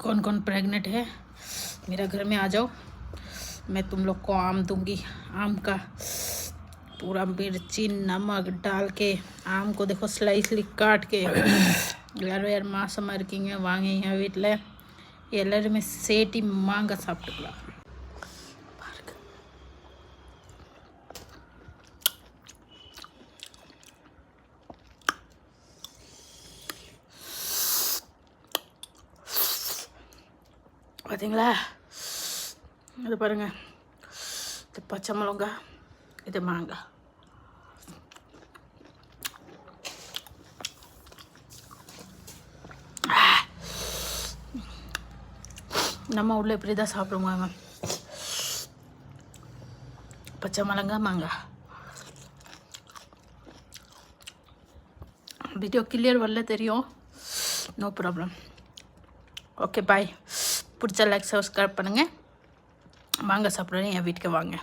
कौन कौन प्रेग्नेंट है? मेरा घर में आ जाओ। मैं तुम लोग को आम दूँगी। आम का पूरा मिर्ची, नमक डाल के, आम को देखो स्लाइसली काट के। ಎಲ್ಲರೂ ಯಾರು ಮಾಸ ಮಾರ್ಕಿಂಗ ವಾಂಗಿಂಗ ವೀಟ್ಲೆ ही मांगा साफ़ टुकड़ा। பார்த்தீங்களா இது பாருங்க. இது பச்சை மிளகா இது மாங்காய் நம்ம உள்ள இப்படி தான் சாப்பிடுவாங்க பச்சை மிளகா மாங்காய் வீடியோ கிளியர் வரல தெரியும். நோ ப்ராப்ளம் ஓகே பாய் பிடிச்ச லைக் சப்ஸ்கிரைப் பண்ணுங்கள் வாங்க சாப்பிட்றேன் என் வீட்டுக்கு வாங்க.